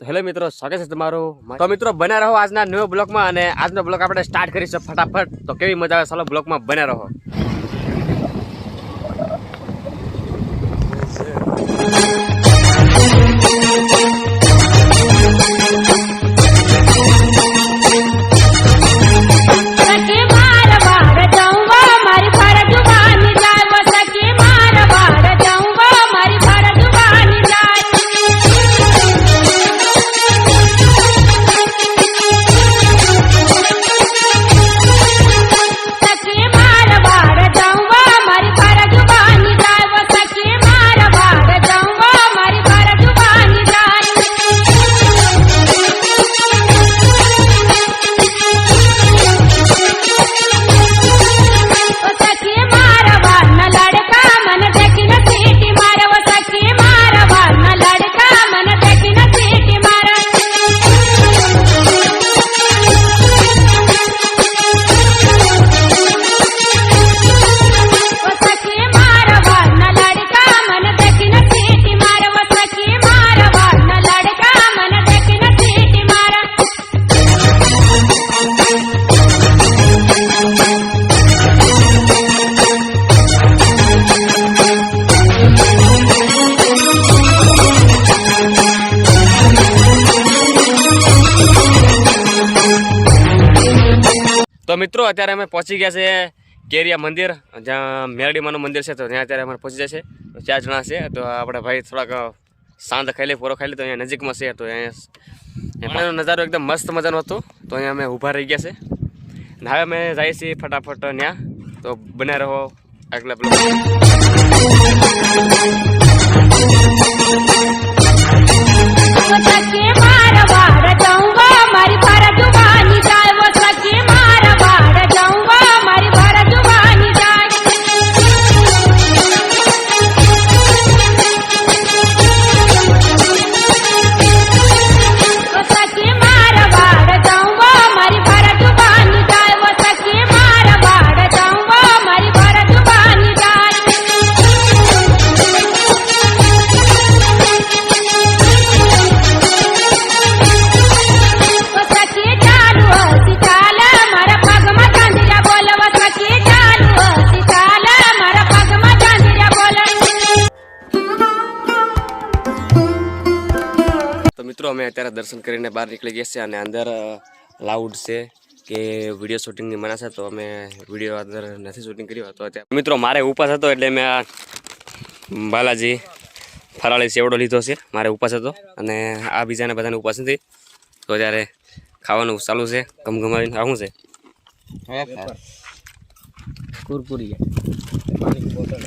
તો હેલો મિત્રો સ્વાગત છે તમારું. તો મિત્રો બન્યા રહો આજના ન્યૂ બ્લોગમાં અને આજનો બ્લોગ આપણે સ્ટાર્ટ કરીશું ફટાફટ. તો કેવી મજા આવે ચાલો બ્લોગમાં બન્યા રહો. તો મિત્રો, અત્યારે અમે પહોંચી ગયા છે કેરિયા મંદિર, જ્યાં મેરડીમાનું મંદિર છે, તો ત્યાં અત્યારે અમે પહોંચી તો ચાર જણા છે, તો આપણે ભાઈ થોડાક સાંજ ખાઈ લે પૂરો ખાઈ લે તો અહીંયા નજીકમાં છે, તો અહીંયા એમાંનો નજારો એકદમ મસ્ત મજાનો હતો. તો અહીંયા અમે ઊભા રહી ગયા છે. ને હવે અમે જઈએ છીએ ફટાફટ ત્યાં. તો બને રહો આગલા બ્લોગ મિત્રો અમે અત્યારે દર્શન કરીને બહાર નીકળી ગયા છે અને અંદર લાઉડ છે કે વીડિયો શૂટિંગની મના છે તો અમે વીડિયો અંદર નથી શૂટિંગ કર્યું. હતો અત્યારે મિત્રો મારે ઉપાસ હતો એટલે મેં આ બાલાજી ફરાળી સેવડો લીધો છે મારે ઉપાસ હતો અને આ બીજાને બધાને ઉપાસ નથી. તો ત્યારે ખાવાનું ચાલુ છે ગમગમાવીને આવું છે. કુરકુરી પાણીની બોટલ.